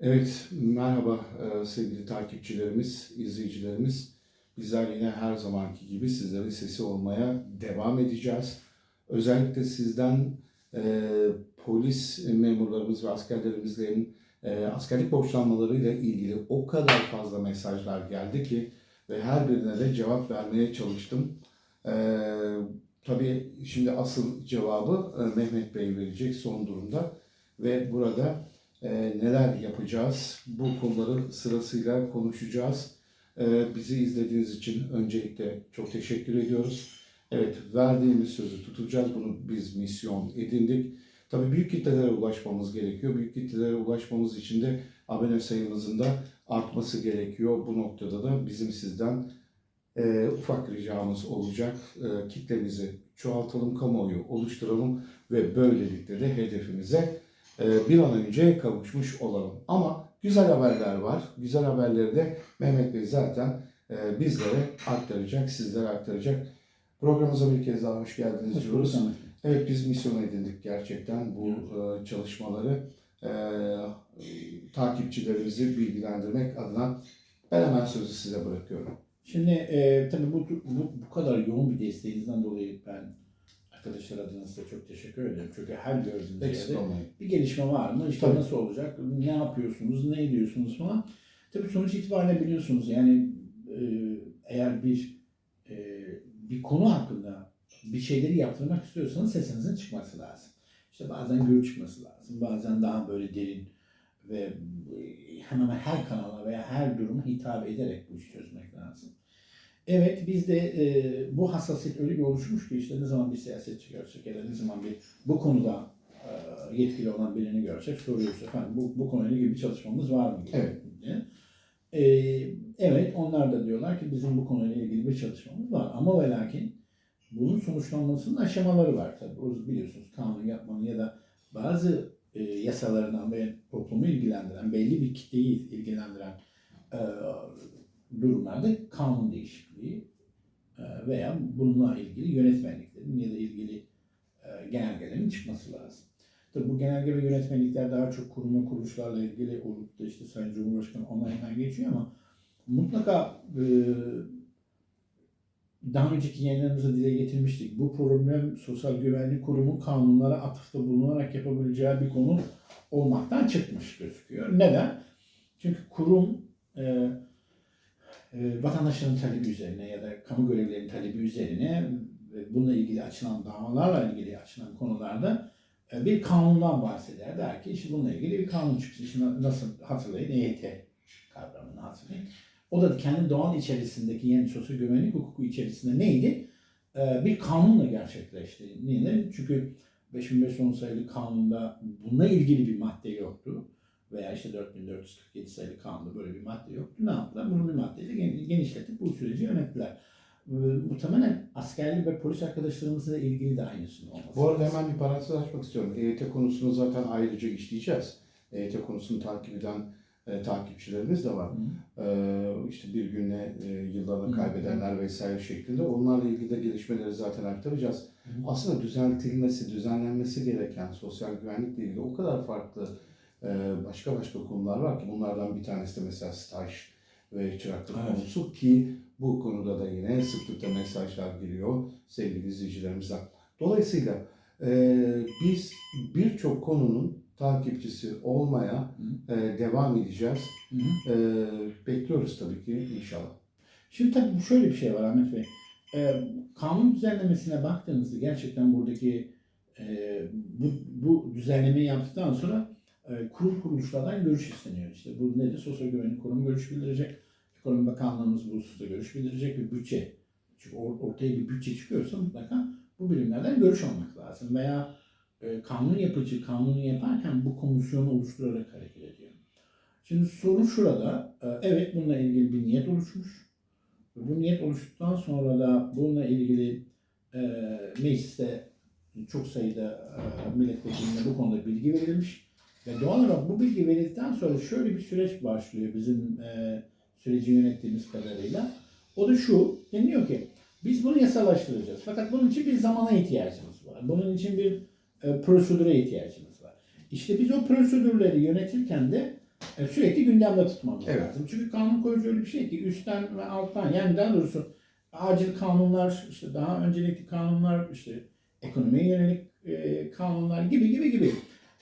Evet, merhaba e, sevgili takipçilerimiz, izleyicilerimiz. Bizler yine her zamanki gibi sizlerin sesi olmaya devam edeceğiz. Özellikle sizden e, polis memurlarımız ve askerlerimizin e, askerlik borçlanmalarıyla ilgili o kadar fazla mesajlar geldi ki ve her birine de cevap vermeye çalıştım. E, tabii şimdi asıl cevabı e, Mehmet Bey verecek son durumda ve burada e, neler yapacağız? Bu konuları sırasıyla konuşacağız. E, bizi izlediğiniz için öncelikle çok teşekkür ediyoruz. Evet, verdiğimiz sözü tutacağız. Bunu biz misyon edindik. Tabii büyük kitlelere ulaşmamız gerekiyor. Büyük kitlelere ulaşmamız için de abone sayımızın da artması gerekiyor. Bu noktada da bizim sizden e, ufak ricamız olacak. E, kitlemizi çoğaltalım, kamuoyu oluşturalım ve böylelikle de hedefimize bir an önce kavuşmuş olalım. Ama güzel haberler var. Güzel haberleri de Mehmet Bey zaten e, bizlere aktaracak, sizlere aktaracak. Programımıza bir kez daha hoş geldiniz Hoş diyoruz. bulduk. Evet biz misyon edindik gerçekten bu e, çalışmaları e, takipçilerimizi bilgilendirmek adına ben hemen sözü size bırakıyorum. Şimdi e, tabii bu, bu, bu kadar yoğun bir desteğinizden dolayı ben arkadaşlar adına size çok teşekkür ederim. Çünkü her gördüğümüz Eksik yerde olmayın. bir gelişme var mı? İşte Tabii. nasıl olacak? Ne yapıyorsunuz? Ne ediyorsunuz falan. Tabii sonuç itibariyle biliyorsunuz yani e, eğer bir e, bir konu hakkında bir şeyleri yaptırmak istiyorsanız sesinizin çıkması lazım. İşte bazen gür çıkması lazım. Bazen daha böyle derin ve e, hemen her kanala veya her duruma hitap ederek bu işi çözmek lazım. Evet bizde e, bu hassasiyet öyle bir oluşmuş ki işte ne zaman bir siyasetçi görsek ya da ne zaman bir bu konuda e, yetkili olan birini görsek soruyoruz efendim bu, bu konuyla ilgili bir çalışmamız var mı? diye. Evet. diye. E, evet onlar da diyorlar ki bizim bu konuyla ilgili bir çalışmamız var ama ve lakin bunun sonuçlanmasının aşamaları var tabii. O biliyorsunuz kanun yapmanın ya da bazı e, yasalarından ve toplumu ilgilendiren, belli bir kitleyi ilgilendiren e, durumlarda kanun değişikliği e, veya bununla ilgili yönetmenliklerin ya da ilgili e, genelgelerin çıkması lazım. Tabii bu genelge ve yönetmelikler daha çok kurum ve kuruluşlarla ilgili olup da işte Sayın Cumhurbaşkanı onayından geçiyor ama mutlaka e, daha önceki yayınlarımızda dile getirmiştik. Bu problem Sosyal Güvenlik Kurumu kanunlara atıfta bulunarak yapabileceği bir konu olmaktan çıkmış gözüküyor. Neden? Çünkü kurum e, vatandaşların talebi üzerine ya da kamu görevlilerinin talebi üzerine ve bununla ilgili açılan davalarla ilgili açılan konularda e, bir kanundan bahseder. Der ki işte bununla ilgili bir kanun çıksın. İşte nasıl hatırlayın EYT kavramını hatırlayın. O da kendi doğal içerisindeki yani sosyal güvenlik hukuku içerisinde neydi? Ee, bir kanunla gerçekleşti. Niye? Çünkü 5510 sayılı kanunda bununla ilgili bir madde yoktu. Veya işte 4447 sayılı kanunda böyle bir madde yoktu. Ne yaptılar? Bunu bir maddeyle gen- genişletip bu süreci yönettiler. Ee, muhtemelen askerlik ve polis arkadaşlarımızla ilgili de aynısını olması. Bu arada lazım. hemen bir parantez açmak istiyorum. EYT konusunu zaten ayrıca işleyeceğiz. EYT konusunu takip eden e, takipçilerimiz de var. Hı. Ee, işte bir günle e, yıllarını Hı. kaybedenler vesaire şeklinde. Onlarla ilgili de gelişmeleri zaten aktaracağız. Hı. Aslında düzeltilmesi, düzenlenmesi gereken sosyal güvenlikle ilgili o kadar farklı e, başka başka konular var ki bunlardan bir tanesi de mesela staj ve çıraklık Evet. konusu ki bu konuda da yine sıklıkla mesajlar geliyor sevgili izleyicilerimizden. Dolayısıyla e, biz birçok konunun takipçisi olmaya e, devam edeceğiz. Hı hı. E, bekliyoruz tabii ki inşallah. Şimdi tabii şöyle bir şey var Ahmet Bey. Ee, kanun düzenlemesine baktığınızda gerçekten buradaki e, bu, bu düzenlemeyi yaptıktan sonra e, kurum kuruluşlardan görüş isteniyor. İşte bu nedir? Sosyal Güvenlik Kurumu görüş bildirecek. Ekonomi Bakanlığımız bu hususta görüş bildirecek bir bütçe. Çünkü or- ortaya bir bütçe çıkıyorsa mutlaka bu birimlerden görüş almak lazım. Veya e, kanun yapıcı kanunu yaparken bu komisyonu oluşturarak hareket ediyor. Şimdi sorun şurada. E, evet bununla ilgili bir niyet oluşmuş. Bu niyet oluştuktan sonra da bununla ilgili mecliste çok sayıda milletvekiline bu konuda bilgi verilmiş. Ve doğal olarak bu bilgi verildikten sonra şöyle bir süreç başlıyor bizim e, süreci yönettiğimiz kadarıyla. O da şu, deniliyor ki biz bunu yasalaştıracağız. Fakat bunun için bir zamana ihtiyacımız var. Bunun için bir e, prosedüre ihtiyacımız var. İşte biz o prosedürleri yönetirken de e, sürekli gündemde tutmamız Evet. lazım. Çünkü kanun koyucu öyle bir şey ki üstten ve alttan yani daha doğrusu acil kanunlar, işte daha öncelikli kanunlar, işte ekonomiye yönelik e, kanunlar gibi gibi gibi.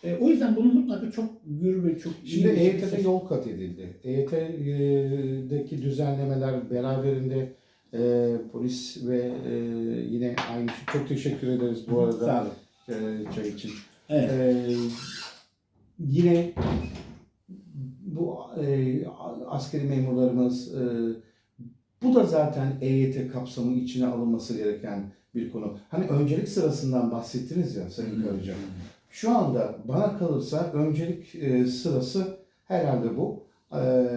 E, o yüzden bunun mutlaka çok gür ve çok iyi Şimdi bir EYT'de şekilde- yol kat edildi. EYT'deki düzenlemeler beraberinde e, polis ve e, yine aynı şey. Çok teşekkür ederiz bu arada Sağ olun. e, çay için. Evet. E, yine bu e, askeri memurlarımız e, bu da zaten EYT kapsamı içine alınması gereken bir konu. Hani öncelik sırasından bahsettiniz ya Sayın Karaca. Şu anda bana kalırsa öncelik e, sırası herhalde bu. E,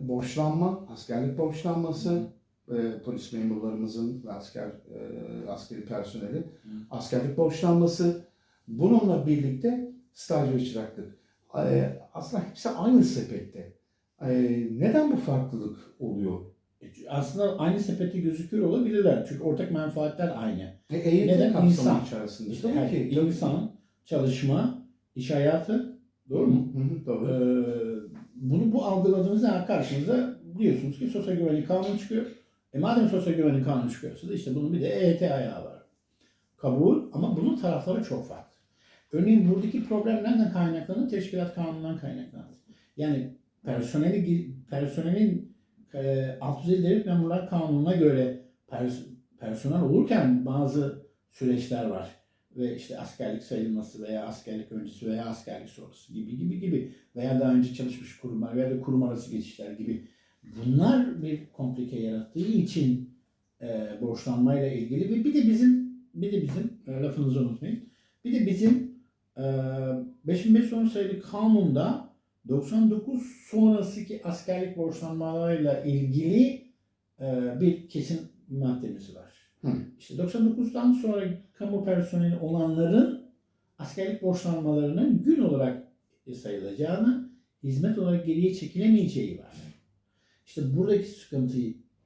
borçlanma, askerlik borçlanması, e, polis memurlarımızın ve asker e, askeri personeli askerlik borçlanması. Bununla birlikte staj ve çıraklık. E, aslında hepsi aynı sepette. E, neden bu farklılık oluyor? Aslında aynı sepette gözüküyor olabilirler. Çünkü ortak menfaatler aynı. E, Neden? İnsan. içerisinde. İşte Tabii her ki. İnsan, çalışma, iş hayatı doğru mu? Hı hı, doğru. Ee, bunu bu algıladığınızda karşınıza diyorsunuz ki sosyal güvenlik kanunu çıkıyor. E madem sosyal güvenlik kanunu çıkıyorsa da işte bunun bir de EYT ayağı var. Kabul ama bunun tarafları çok farklı. Örneğin buradaki problem nereden kaynaklanır? Teşkilat kanunundan kaynaklanır. Yani personeli, personelin e, alt düzey devlet memurlar kanununa göre pers- personel olurken bazı süreçler var. Ve işte askerlik sayılması veya askerlik öncesi veya askerlik sonrası gibi gibi gibi veya daha önce çalışmış kurumlar veya da kurum arası geçişler gibi bunlar bir komplike yarattığı için e, borçlanmayla ilgili ve bir de bizim bir de bizim e, lafınızı unutmayın. Bir de bizim e, 5005 sayılı kanunda 99 sonrasındaki askerlik borçlanmalarıyla ilgili e, bir kesin maddemiz var. İşte 99'dan sonra kamu personeli olanların askerlik borçlanmalarının gün olarak sayılacağını, hizmet olarak geriye çekilemeyeceği var. İşte buradaki sıkıntı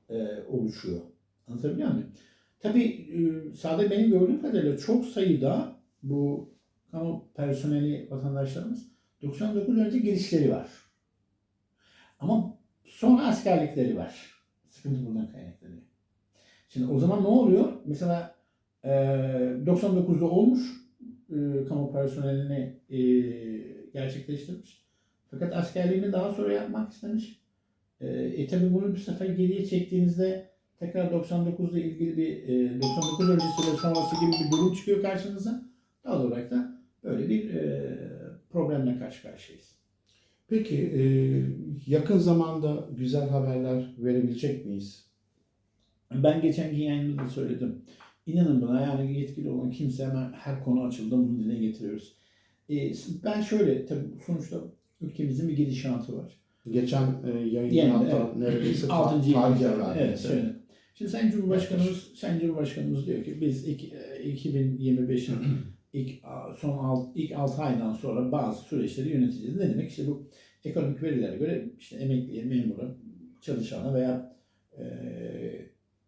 e, oluşuyor. Anlatabiliyor muyum? Tabii e, sade benim gördüğüm kadarıyla çok sayıda bu kamu personeli vatandaşlarımız 99 önce girişleri var. Ama sonra askerlikleri var. Sıkıntı buradan kaynaklanıyor. Şimdi o zaman ne oluyor? Mesela e, 99'da olmuş e, kamu personelini e, gerçekleştirmiş. Fakat askerliğini daha sonra yapmak istemiş. E, e tabi bunu bir sefer geriye çektiğinizde tekrar 99'la ilgili bir e, 99 öncesi ve sonrası gibi bir durum çıkıyor karşınıza. Doğal olarak da böyle bir e, problemle karşı karşıyayız. Peki e, yakın zamanda güzel haberler verebilecek miyiz? Ben geçen gün yayınımda da söyledim. İnanın buna yani yetkili olan kimse hemen her konu açıldı bunu dile getiriyoruz. E, ben şöyle tabii sonuçta ülkemizin bir gidişatı var. Geçen e, yayında Yani, hatta evet. neredeyse ta- Altıncı tarih yılında. verdi. Evet, şöyle. Şimdi Sayın Cumhurbaşkanımız, Sayın Cumhurbaşkanımız diyor ki biz iki- e, 2025'in ilk son alt, ilk 6 aydan sonra bazı süreçleri yöneteceğiz. Ne demek? İşte bu ekonomik verilere göre işte emekliye, memura, çalışana veya e,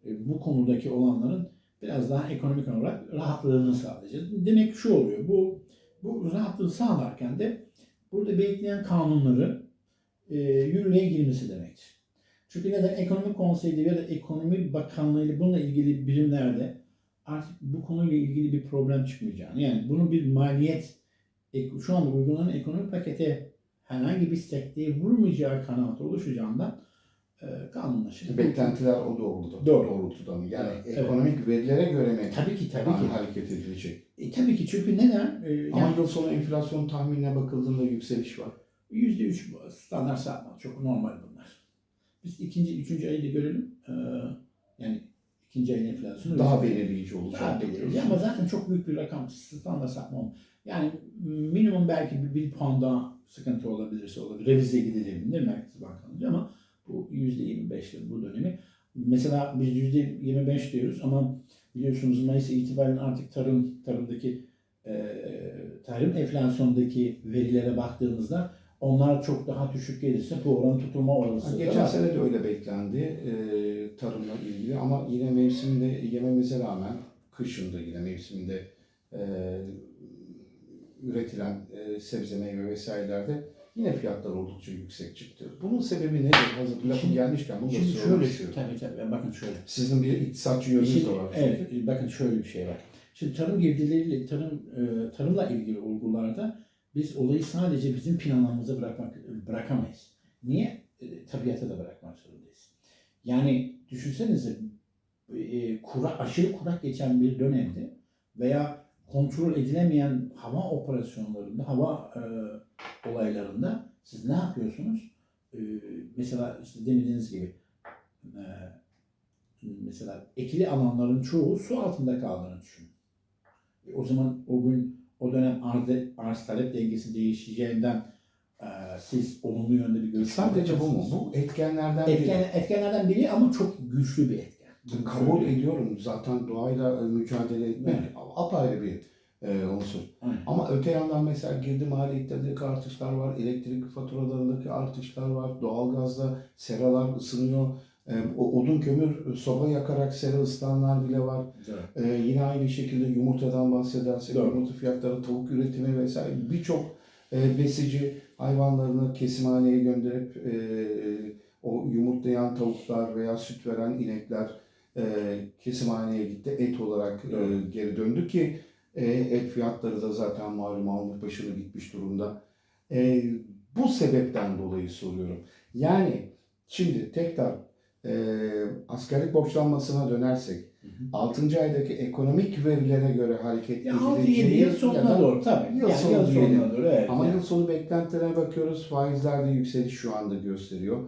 bu konudaki olanların biraz daha ekonomik olarak rahatlığını sağlayacağız. Demek şu oluyor. Bu bu rahatlığı sağlarken de burada bekleyen kanunları e, yürürlüğe girmesi demektir. Çünkü neden? Ekonomi Konseyi'de ya da Ekonomi Bakanlığı ile bununla ilgili birimlerde artık bu konuyla ilgili bir problem çıkmayacağını, yani bunun bir maliyet, ek- şu anda uygulanan ekonomi pakete herhangi bir sekteye vurmayacağı kanaati oluşacağından e, kanunlaşır. Beklentiler o doğrultuda, Doğru. doğrultuda mı? Yani Evet, ekonomik verilere göre mi Tabii ki tabii yani ki. hareket edilecek? E, tabii ki çünkü neden? E, Ama yani yıl sonu enflasyon tahminine bakıldığında yükseliş var. %3 bu standart sapma çok normal bunlar. Biz ikinci, üçüncü ayı da görelim. E, yani ikinci ayın enflasyonu Daha belirleyici olacak. Daha belirli ama zaten çok büyük bir rakam standart sapma. Yani minimum belki bir, bir puan daha sıkıntı olabilirse olabilir. Revize gidilebilir Merkez Bankanı'nca ama bu %25'tir bu dönemi. Mesela biz %25 diyoruz ama biliyorsunuz Mayıs itibaren artık tarım tarımdaki e, tarım enflasyondaki verilere baktığımızda onlar çok daha düşük gelirse bu oranın tutulma olasılığı Geçen sene de öyle beklendi e, tarımla ilgili ama yine mevsiminde yememize rağmen kışında yine mevsiminde e, üretilen e, sebze meyve vesairelerde yine fiyatlar oldukça yüksek çıktı. Bunun sebebi nedir? Hazır lafı Şimdi- gelmişken bunu da Şimdi sormak şöyle, istiyorum. tabii tabii bakın şöyle. Sizin bir iktisatçı yönünüz Şimdi, var. evet, e, bakın şöyle bir şey var. Şimdi tarım girdileriyle, tarım e, tarımla ilgili olgularda biz olayı sadece bizim planlamamıza bırakmak bırakamayız. Niye? E, tabiata da bırakmak zorundayız. Yani düşünsenize e, kura, aşırı kurak geçen bir dönemde veya kontrol edilemeyen hava operasyonlarında, hava e, olaylarında siz ne yapıyorsunuz? E, mesela işte demediğiniz gibi e, mesela ekili alanların çoğu su altında kaldığını düşünün. E, o zaman o gün o dönem arz, talep dengesi değişeceğinden e, siz olumlu yönde bir görüş Sadece bu mu? Bu etkenlerden Etken, biri. etkenlerden biri ama çok güçlü bir etken. Kabul ediyorum. Zaten doğayla e, mücadele etmek Evet. apayrı bir e, unsur. Aynen. Ama öte yandan mesela girdi maliyetlerindeki artışlar var, elektrik faturalarındaki artışlar var, doğalgazda seralar ısınıyor, e, o odun kömür soba yakarak sera ısıtanlar bile var. Evet. E, yine aynı şekilde yumurtadan bahsedersek Doğru. yumurta fiyatları, tavuk üretimi vesaire birçok e, besici hayvanlarını kesimhaneye gönderip e, o yumurtlayan tavuklar veya süt veren inekler e, kesimhaneye gitti. Et olarak e, geri döndü ki e, et fiyatları da zaten malum almış başını gitmiş durumda. E, bu sebepten dolayı soruyorum. Yani şimdi tekrar e, askerlik borçlanmasına dönersek Hı hı. 6. aydaki ekonomik verilere göre hareket Ya 6-7 edileceği yıl ya sonuna da- doğru tabii. Yıl yani sonu yıl diyelim. sonuna doğru evet. Ama yani. yıl sonu beklentilere bakıyoruz. Faizlerde yükseliş şu anda gösteriyor.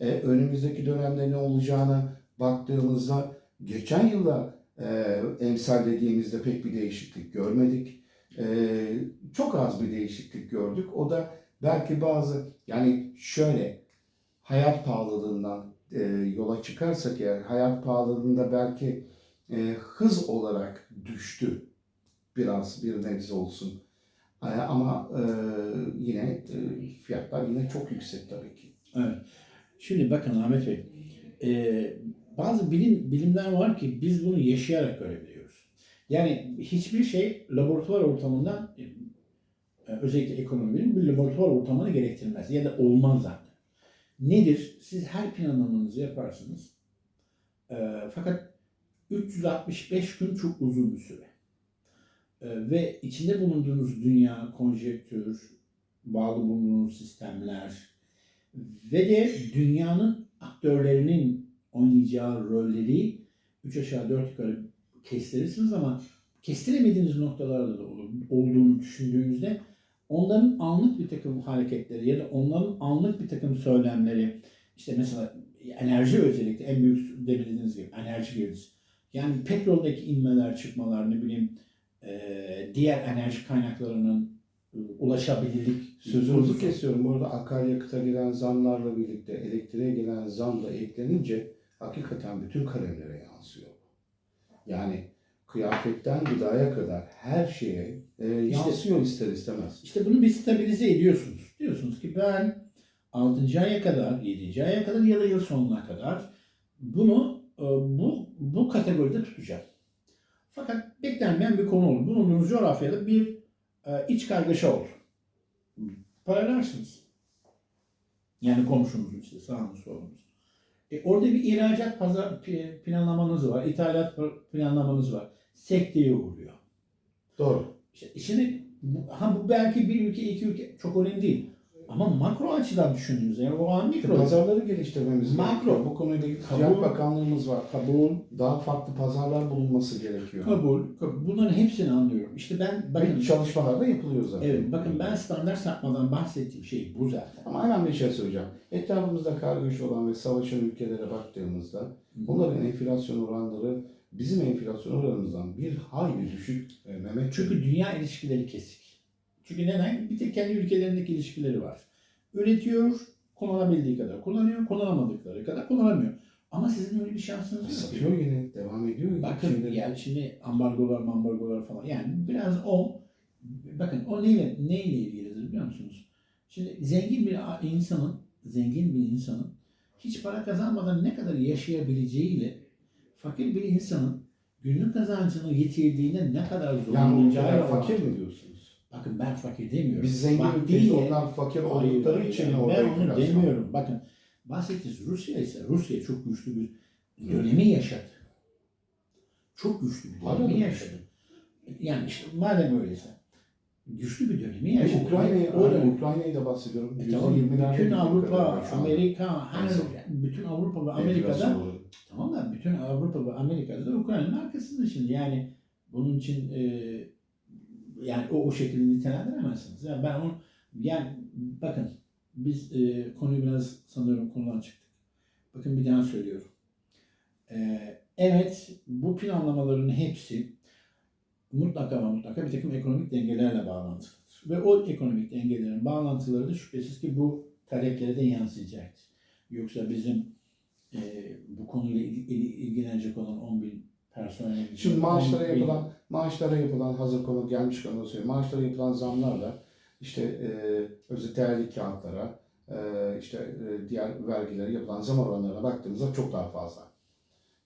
E, önümüzdeki dönemde ne olacağını baktığımızda geçen yılda e, emsal dediğimizde pek bir değişiklik görmedik. E, çok az bir değişiklik gördük. O da belki bazı yani şöyle hayat pahalılığından e, yola çıkarsak eğer hayat pahalılığında belki e, hız olarak düştü biraz bir nebze olsun. E, Ama e, yine fiyatlar yine çok yüksek tabii ki. Evet. Şimdi bakın Ahmet Bey, bazı bilim bilimler var ki biz bunu yaşayarak görebiliyoruz. Yani hiçbir şey laboratuvar ortamından e, özellikle ekonominin bir laboratuvar ortamını gerektirmez ya da olmaz zaten. Nedir? Siz her planlamanızı yaparsınız. E, fakat 365 gün çok uzun bir süre. E, ve içinde bulunduğunuz dünya, konjektür, bağlı bulunduğunuz sistemler, ve de dünyanın aktörlerinin oynayacağı rolleri üç aşağı dört yukarı kestirirsiniz ama kestiremediğiniz noktalarda da olur, olduğunu düşündüğünüzde onların anlık bir takım hareketleri ya da onların anlık bir takım söylemleri işte mesela enerji özellikle en büyük dediğiniz gibi enerji girdisi. Yani petroldeki inmeler çıkmalar ne bileyim diğer enerji kaynaklarının ulaşabilirlik Sözünüzü kesiyorum. Bu arada akaryakıta gelen zamlarla birlikte elektriğe gelen zam da eklenince hakikaten bütün kalemlere yansıyor. Yani kıyafetten gıdaya kadar her şeye e, yansıyor ister istemez. İşte bunu bir stabilize ediyorsunuz. Diyorsunuz ki ben 6. aya kadar, 7. aya kadar ya da yıl sonuna kadar bunu e, bu bu kategoride tutacağım. Fakat beklenmeyen bir konu oldu. Bulunduğunuz coğrafyada bir e, iç kargaşa oldu. Paralarsınız. Yani komşunuz işte sağınız solunuz. E, orada bir ihracat pazar planlamanız var, ithalat planlamanız var. Sekteye uğruyor. Doğru. İşte şimdi ha bu belki bir ülke iki ülke çok önemli değil. Ama makro açıdan düşündüğünüzde yani o an mikro. Pazarları geliştirmemiz Makro. gerekiyor. Bu konuyla ilgili Kabul. Ticaret Bakanlığımız var. Kabul, Daha farklı pazarlar bulunması gerekiyor. kabul, kabul. Bunların hepsini anlıyorum. İşte ben bakın, Bakın çalışmalar da yapılıyor zaten. evet bakın ben standart sapmadan bahsettiğim şey bu zaten. Ama hemen bir şey söyleyeceğim. Etrafımızda kargaşa olan ve savaşan ülkelere baktığımızda Bunların enflasyon oranları bizim enflasyon oranımızdan bir hayli düşük e, Mehmet. Çünkü dünya ilişkileri kesik. Çünkü neden? Bir tek kendi ülkelerindeki ilişkileri var. Üretiyor, kullanabildiği kadar kullanıyor, kullanamadıkları kadar kullanamıyor. Ama sizin öyle bir şansınız yok. satıyor yine, devam ediyor. Bakın Şimdi- yani şimdi ambargolar ambargolar falan yani biraz o bakın o neyle neyle ilgilidir biliyor musunuz? Şimdi zengin bir insanın zengin bir insanın hiç para kazanmadan ne kadar yaşayabileceğiyle fakir bir insanın günlük kazancını yitirdiğinde ne kadar yani zorlanacağı olan- fakir mi diyorsunuz? Bakın ben fakir demiyorum. Biz zengin Vaktiyle- ülkeyiz, onlar fakir Hayır, oldukları hayır, için yani ben onu enflasyon. demiyorum. Bakın bahsettiğiniz Rusya ise Rusya çok güçlü bir dönemi yaşadı. Çok güçlü bir dönemi da yaşadı. Yani işte madem öyleyse güçlü bir dönemi yaşadı. Ukrayna'yı, dönem- Ukrayna'yı da bahsediyorum. E tamam, %20'lerle bütün Avrupa, Amerika, her, bütün Avrupa ve Amerika'da. Tamam da bütün Avrupa ve Amerika'da da Ukrayna'nın arkasında şimdi. Yani bunun için e, yani o, o şekilde nitelendiremezsiniz. Yani ben onu yani bakın biz e, konuyu biraz sanıyorum konudan çıktık. Bakın bir daha söylüyorum. E, evet bu planlamaların hepsi mutlaka ve mutlaka bir takım ekonomik dengelerle bağlantılıdır. Ve o ekonomik dengelerin bağlantıları da şüphesiz ki bu taleplere de yansıyacaktır. Yoksa bizim e, bu konuyla il- il- ilgilenecek olan 10 bin personel Şimdi maaşlara 10 bin- yapılan maaşlara yapılan hazır konu gelmiş konu söyleyeyim. Maaşlara yapılan zamlarla işte e, özet değerli kağıtlara e, işte e, diğer vergilere yapılan zam oranlarına baktığımızda çok daha fazla.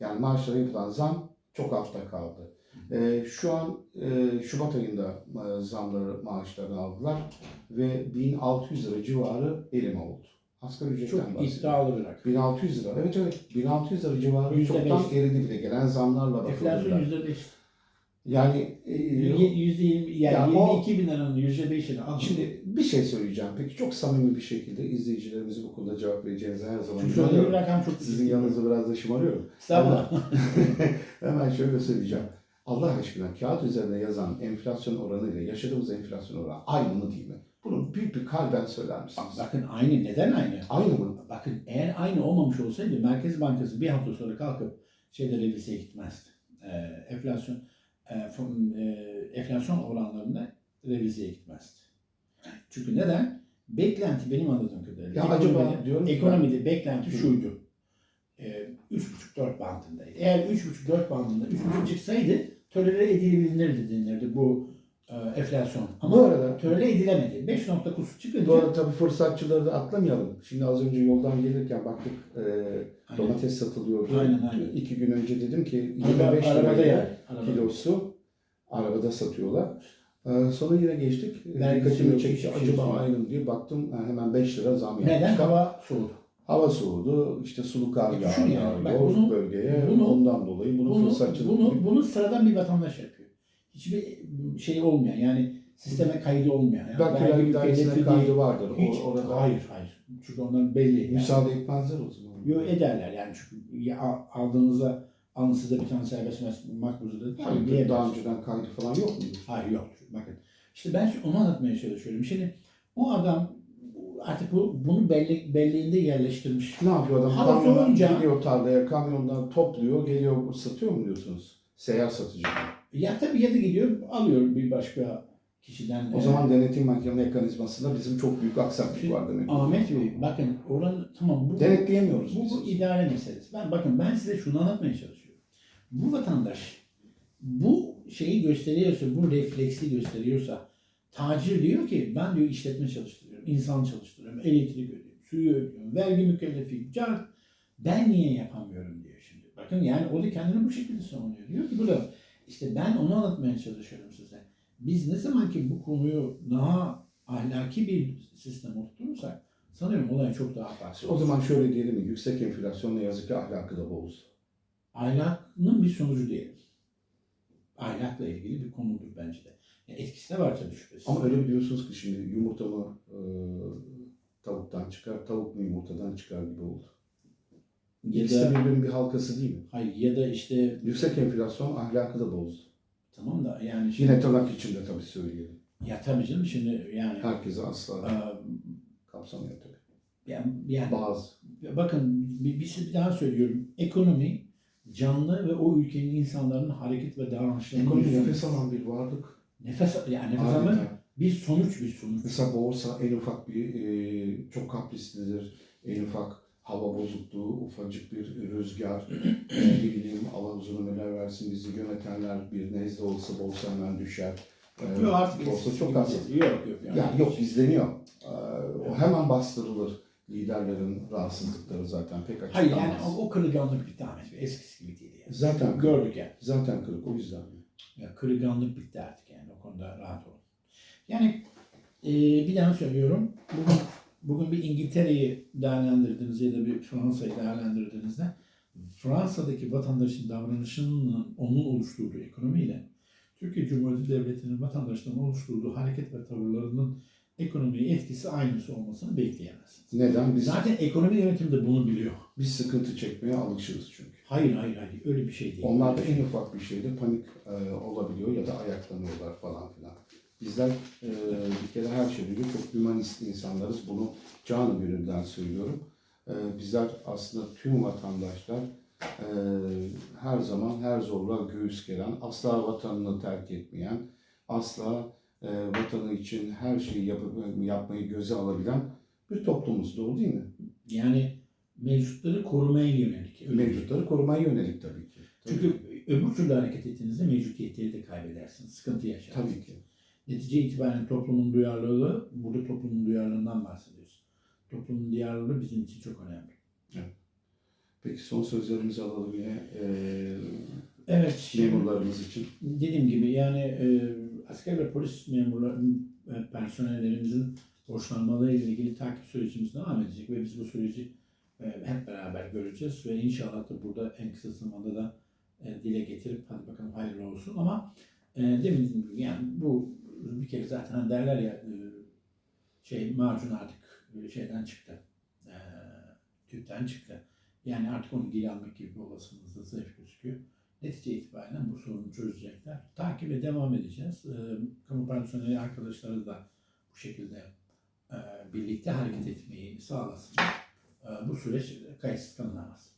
Yani maaşlara yapılan zam çok altta kaldı. E, şu an e, Şubat ayında e, zamları maaşlarını aldılar ve 1600 lira civarı erime oldu. Asgari ücretten çok bahsediyorum. iddialı bir rakam. 1600 lira. Evet evet. 1600 lira civarı Yüzde çoktan beş. eridi bile. Gelen zamlarla Enflasyon bakıldığında. yüzde beş. Yani e, Yüzde yirmi, yani Ya o- 22 bin liranın yüzde beşini al. şimdi bir şey söyleyeceğim. Peki çok samimi bir şekilde izleyicilerimize bu konuda cevap vereceğinize her zaman Çünkü söylediğim inanıyorum. rakam çok Sizin yanınızda biraz da şımarıyorum. Estağfurullah. Hemen şöyle söyleyeceğim. Allah aşkına kağıt üzerinde yazan enflasyon oranı ile yaşadığımız enflasyon oranı aynı mı değil mi? Bunu büyük bir kalben söyler misiniz? Bakın aynı. Neden aynı? Aynı mı? Bakın eğer aynı olmamış olsaydı Merkez Bankası bir hafta sonra kalkıp şeyde revizeye gitmezdi. Ee, enflasyon e, fon- e, enflasyon oranlarında revizeye gitmezdi. Çünkü neden? Beklenti benim anladığım kadarıyla. Ya acaba ekonomide, diyorum ki ekonomide beklenti Hı. şuydu. Ee, 3,5-4 bandındaydı. Eğer 3,5-4 bandında 3,5 çıksaydı tolere edilebilirdi denirdi bu e, enflasyon. Ama Bu arada tolere edilemedi. 5.9 çıkınca Bu arada tabii fırsatçıları da atlamayalım. Şimdi az önce yoldan gelirken baktık e, Aynen. domates satılıyordu. Aynen, aynen. İki gün önce dedim ki Araba- 25 arabada liraya yani. Arabada. kilosu arabada satıyorlar. E, sonra yine geçtik. E, Vergisi Dikkatimi yok, çekti. şey Acaba aynı mı diye baktım. ha, hemen 5 lira zam yapmışlar. Neden? Hava soğudu. Hava soğudu. işte sulu kar E, yağıyor yani. Bölgeye. bunu- Ondan dolayı bunu, Bunu, fırsatçılık bunu, bunu sıradan bir vatandaş yapıyor. Hiçbir şey olmayan yani sisteme kaydı olmayan. Yani belki vergi dairesine kaydı vardır. Hiç, O, orada hayır hayır. Çünkü onların belli. Yani. müsaade etmezler o zaman. Yo, ederler yani çünkü aldığınızda size bir tane serbest makbuzu dedi. Hayır, diyemez. daha önceden kaydı falan yok muydu? Hayır yok. Bakın. İşte ben şu- onu anlatmaya çalışıyorum. Şimdi o adam artık bu, bunu belli, belleğinde yerleştirmiş. Ne yapıyor adam? Hava Kamyona soğuyunca- gidiyor tarlaya, kamyondan topluyor, geliyor satıyor mu diyorsunuz? Seyyar satıcı. Ya tabii ya da gidiyor alıyor bir başka kişiden. O zaman denetim mekanizmasında bizim çok büyük aksaklık var demek. Ahmet Bey bakın oranı tamam bu Denetleyemiyoruz bu, bu idare meselesi. Ben bakın ben size şunu anlatmaya çalışıyorum. Bu vatandaş bu şeyi gösteriyorsa, bu refleksi gösteriyorsa tacir diyor ki ben diyor işletme çalıştırıyorum, insan çalıştırıyorum, elektrik ödüyorum, suyu ödüyorum, vergi mükellefiyim, car. Ben niye yapamıyorum diyor şimdi. Bakın yani o da kendini bu şekilde savunuyor. Diyor ki burada işte ben onu anlatmaya çalışıyorum size. Biz ne zaman ki bu konuyu daha ahlaki bir sistem oturtursak sanıyorum olay çok daha farklı. O zaman şöyle diyelim mi? Yüksek enflasyon ne yazık ki ahlakı da bozdu. ahlakının bir sonucu diyelim. Ahlakla ilgili bir konudur bence de. Yani etkisi de var tabii şüphesiz. Ama öyle biliyorsunuz ki şimdi yumurta mı e, tavuktan çıkar, tavuk mu yumurtadan çıkar gibi oldu. İkisi de birbirinin bir halkası değil mi? hayır, ya da işte Yüksek enflasyon ahlakı da bozdu. tamam da yani şimdi, Yine tırnak içinde tabii söyleyelim. ya tabii canım şimdi yani Herkese asla e, kapsamıyor tabii. yani, yani Bazı. bakın bir, bir şey daha söylüyorum. Ekonomi canlı ve o ülkenin insanların hareket ve davranışlarını Ekonomi nefes alan bir varlık. nefes yani nefes alma bir sonuç bir sonuç. Mesela borsa en ufak bir e, çok kaprislidir. En ufak hava bozukluğu, ufacık bir rüzgar, e, ne bileyim Allah uzun ömürler versin bizi yönetenler bir nezle olsa borsa hemen düşer. E, Yok artık eskisi çok az. Yok yok. yani. Ya yok izleniyor. E, o hemen bastırılır. Liderlerin rahatsızlıkları zaten pek Hayır açıklanmaz. yani o, o kırılganlık bitti Ahmet Bey. Eskisi gibi değil yani. Zaten Gördük yani. zaten kırık o yüzden. Ya kırılganlık bitti artık yani o konuda rahat olun. Yani e, bir daha söylüyorum. Bugün bugün bir İngiltere'yi değerlendirdiğinizde ya da bir Fransa'yı değerlendirdiğinizde Fransa'daki vatandaşın davranışının onun oluşturduğu ekonomiyle Türkiye Cumhuriyeti Devleti'nin vatandaşların oluşturduğu hareket ve tavırlarının ekonomiye etkisi aynısı olmasını bekleyemezsiniz. Neden? Biz, Zaten ekonomi yönetimi de bunu biliyor. biz sıkıntı çekmeye alışırız çünkü. Hayır hayır hayır öyle bir şey değil. Onlar da en ufak bir şeyde panik e, olabiliyor ya da ayaklanıyorlar falan filan. Bizler e, bir kere her şeyde çok hümanist insanlarız. Bunu canı gönülden söylüyorum. E, bizler aslında tüm vatandaşlar e, her zaman her zorluğa göğüs geren, asla vatanını terk etmeyen, asla e, vatanı için her şeyi yapıp, yapmayı göze alabilen bir toplumuz. Doğru değil mi? Yani mevcutları korumaya yönelik. Mevcutları korumaya yönelik tabii ki. Tabii Çünkü öbür türlü hareket ettiğinizde mevcutiyetleri de kaybedersiniz. Sıkıntı yaşarsınız. Tabii ki. Netice itibaren toplumun duyarlılığı, burada toplumun duyarlılığından bahsediyoruz. Toplumun duyarlılığı bizim için çok önemli. Peki son sözlerimizi alalım yine e, Evet, memurlarımız için. dediğim gibi yani e, asker ve polis memurları, e, personellerimizin borçlanmalarıyla ilgili takip sürecimiz devam edecek ve biz bu süreci e, hep beraber göreceğiz ve inşallah da burada en kısa zamanda da e, dile getirip hadi bakalım hayırlı olsun ama e, demin yani bu bir kere zaten derler ya e, şey macun artık e, şeyden çıktı. E, tüpten çıktı. Yani artık onu geri almak gibi bir olasılığımız da zayıf gözüküyor. Netice itibariyle bu sorunu çözecekler. Takibe devam edeceğiz. E, kamu personeli arkadaşları da bu şekilde e, birlikte hareket etmeyi sağlasın. E, bu süreç kayıtsız kalınamaz.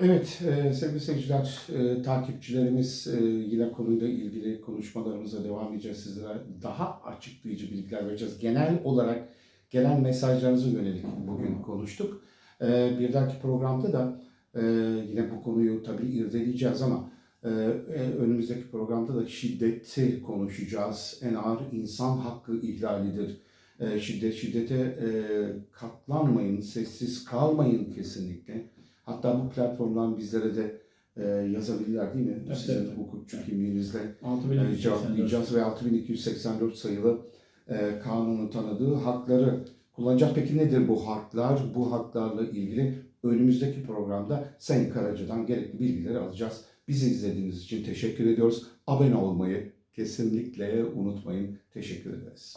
Evet e, sevgili seyirciler, e, takipçilerimiz e, yine konuyla ilgili konuşmalarımıza devam edeceğiz. Sizlere daha açıklayıcı bilgiler vereceğiz. Genel olarak gelen mesajlarınıza yönelik bugün konuştuk. E, bir dahaki programda da e, yine bu konuyu tabii irdeleyeceğiz ama e, e, önümüzdeki programda da şiddeti konuşacağız. En ağır insan hakkı ihlalidir. E, şiddet şiddete e, katlanmayın, sessiz kalmayın kesinlikle. Hatta bu platformdan bizlere de e, yazabilirler değil mi? Evet, Sizin evet. hukukçu kimliğinizle e, 6284 cevaplayacağız ve 6284 sayılı e, kanunun tanıdığı hakları kullanacağız. Peki nedir bu haklar? Bu haklarla ilgili önümüzdeki programda Sayın Karaca'dan gerekli bilgileri alacağız. Bizi izlediğiniz için teşekkür ediyoruz. Abone olmayı kesinlikle unutmayın. Teşekkür ederiz.